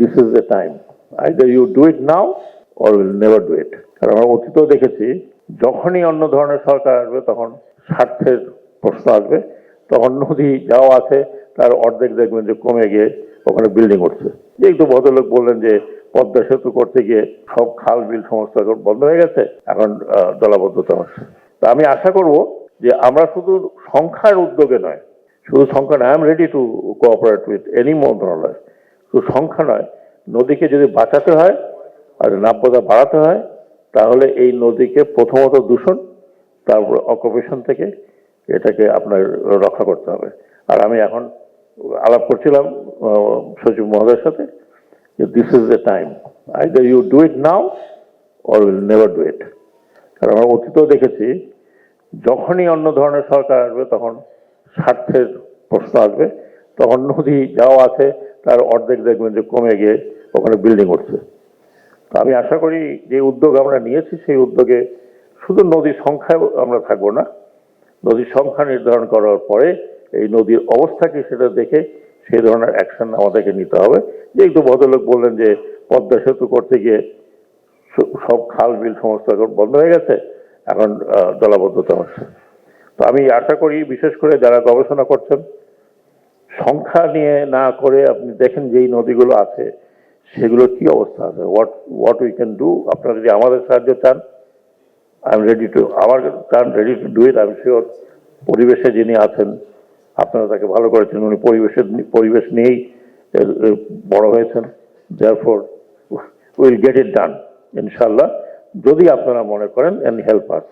This is the time either you do it now or will never do it কারণ আমরা অতীতেও দেখেছি, যখনই অন্য ধরনের সরকার আসবে, তখন স্বার্থের প্রশ্ন আসবে। তখন নদী যাও আছে, তার অর্ধেক দেখবেন যে কমে গিয়ে ওখানে বিল্ডিং উঠছে। একটু ভদ্রলোক বললেন যে পদ্মা সেতু করতে গিয়ে সব খাল, বিল সমস্ত এখন বন্ধ হয়ে গেছে, এখন জলাবদ্ধতা হচ্ছে। তা আমি আশা করব যে আমরা শুধু সংখ্যার উদ্যোগে নয়, শুধু সংখ্যা নয় I am ready to cooperate with any মন্ত্রণালয় শুধু সংখ্যা নয়। নদীকে যদি বাঁচাতে হয় আর নাব্যতা বাড়াতে হয়, তাহলে এই নদীকে প্রথমত দূষণ, তারপর অকুপেশন থেকে এটাকে আপনার রক্ষা করতে হবে। আর আমি এখন আলাপ করছিলাম সচিব মহোদয়ের সাথে this is the time I either you do it now or will never do it কারণ আমরা অতীতেও দেখেছি, যখনই অন্য ধরনের সরকার আসবে, তখন স্বার্থের প্রশ্ন আসবে, তখন নদী যাও আছে তার অর্ধেক দেখবেন যে কমে গিয়ে ওখানে বিল্ডিং উঠছে। আমি আশা করি যে উদ্যোগ আমরা নিয়েছি, সেই উদ্যোগে শুধু নদীর সংখ্যায় আমরা থাকব না, নদীর সংখ্যা নির্ধারণ করার পরে এই নদীর অবস্থা কি সেটা দেখে সেই ধরনের অ্যাকশন আমাদেরকে নিতে হবে। যে একটু ভদ্রলোক বললেন যে পদ্মা সেতু করতে গিয়ে সব খাল, বিল সমস্ত বন্ধ হয়ে গেছে, এখন জলাবদ্ধতা হচ্ছে। তো আমি আশা করি বিশেষ করে যারা গবেষণা করছেন সংখ্যা নিয়ে না করে আপনি দেখেন যেই নদীগুলো আছে সেগুলোর কি অবস্থা আছে? What what we can do আপনারা যদি আমাদের সাহায্য চান আই এম রেডি টু আমার চান ready to do it I am sure পরিবেশে যিনি আছেন, আপনারা তাকে ভালো করেছেন, উনি পরিবেশের পরিবেশ নিয়েই বড় হয়েছেন therefore will get it done ইনশাল্লাহ যদি আপনারা মনে করেন অ্যান্ড হেল্প আস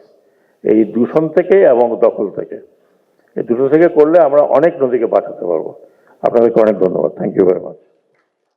এই দূষণ থেকে এবং দখল থেকে। এই দুটো থেকে করলে আমরা অনেক নদীকে বাঁচাতে পারব। আপনাদেরকে অনেক ধন্যবাদ। Thank you very much